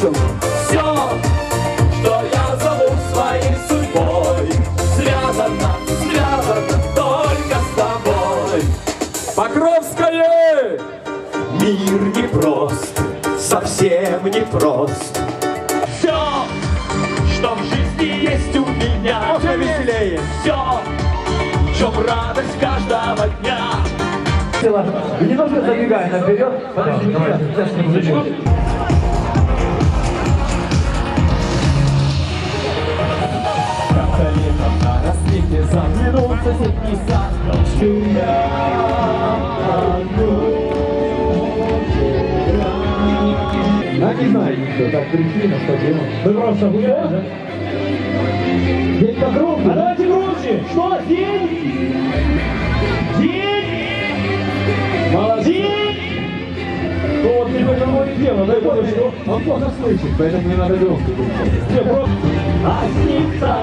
слышал все, что я зову своей судьбой. Связано, связано только с тобой. Покровская! Мир непрост, совсем непрост. Все, что в жизни есть у меня, Можно веселее. Все, в чем радость каждого дня. Вы не нужно забегая наперед, Сейчас не будем. Заглянул в соседний сад Ночью я А не знаю никто, так пришли на стадион. Вы просто гуляли, да? День погромче. А давайте громче. Что? День? День? Молодец. Ну вот теперь мое дело, дай бог, что Он плохо слышит, поэтому не надо громко. просто А снится